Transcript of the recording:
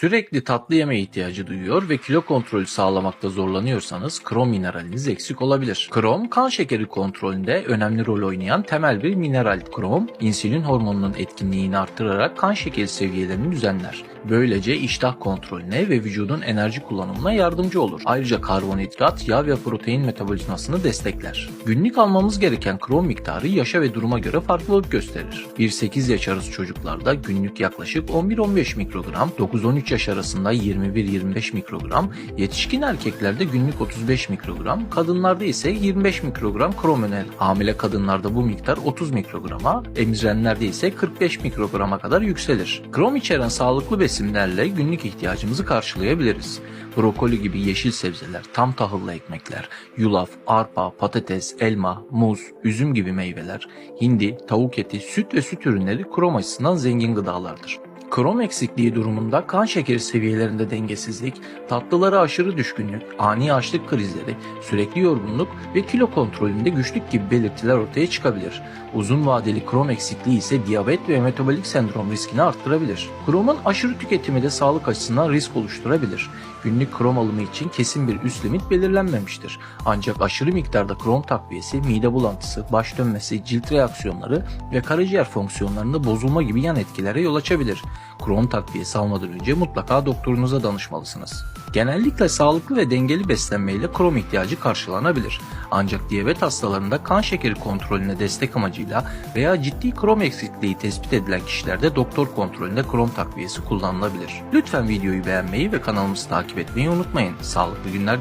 Sürekli tatlı yeme ihtiyacı duyuyor ve kilo kontrolü sağlamakta zorlanıyorsanız krom mineraliniz eksik olabilir. Krom kan şekeri kontrolünde önemli rol oynayan temel bir mineral. Krom insülin hormonunun etkinliğini arttırarak kan şekeri seviyelerini düzenler. Böylece iştah kontrolüne ve vücudun enerji kullanımına yardımcı olur. Ayrıca karbonhidrat, yağ ve protein metabolizmasını destekler. Günlük almamız gereken krom miktarı yaşa ve duruma göre farklılık gösterir. 1-8 yaş arası çocuklarda günlük yaklaşık 11-15 mikrogram, 9-13 yaş arasında 21-25 mikrogram, yetişkin erkeklerde günlük 35 mikrogram, kadınlarda ise 25 mikrogram krom önerilir. Hamile kadınlarda bu miktar 30 mikrograma, emzirenlerde ise 45 mikrograma kadar yükselir. Krom içeren sağlıklı besinlerle günlük ihtiyacımızı karşılayabiliriz. Brokoli gibi yeşil sebzeler, tam tahıllı ekmekler, yulaf, arpa, patates, elma, muz, üzüm gibi meyveler, hindi, tavuk eti, süt ve süt ürünleri krom açısından zengin gıdalardır. Krom eksikliği durumunda kan şekeri seviyelerinde dengesizlik, tatlılara aşırı düşkünlük, ani açlık krizleri, sürekli yorgunluk ve kilo kontrolünde güçlük gibi belirtiler ortaya çıkabilir. Uzun vadeli krom eksikliği ise diyabet ve metabolik sendrom riskini arttırabilir. Kromun aşırı tüketimi de sağlık açısından risk oluşturabilir. Günlük krom alımı için kesin bir üst limit belirlenmemiştir. Ancak aşırı miktarda krom takviyesi mide bulantısı, baş dönmesi, cilt reaksiyonları ve karaciğer fonksiyonlarında bozulma gibi yan etkilere yol açabilir. Krom takviyesi almadan önce mutlaka doktorunuza danışmalısınız. Genellikle sağlıklı ve dengeli beslenmeyle krom ihtiyacı karşılanabilir. Ancak diyabet hastalarında kan şekeri kontrolüne destek amacıyla veya ciddi krom eksikliği tespit edilen kişilerde doktor kontrolünde krom takviyesi kullanılabilir. Lütfen videoyu beğenmeyi ve kanalımızı takip etmeyi unutmayın. Sağlıklı günler diliyorum.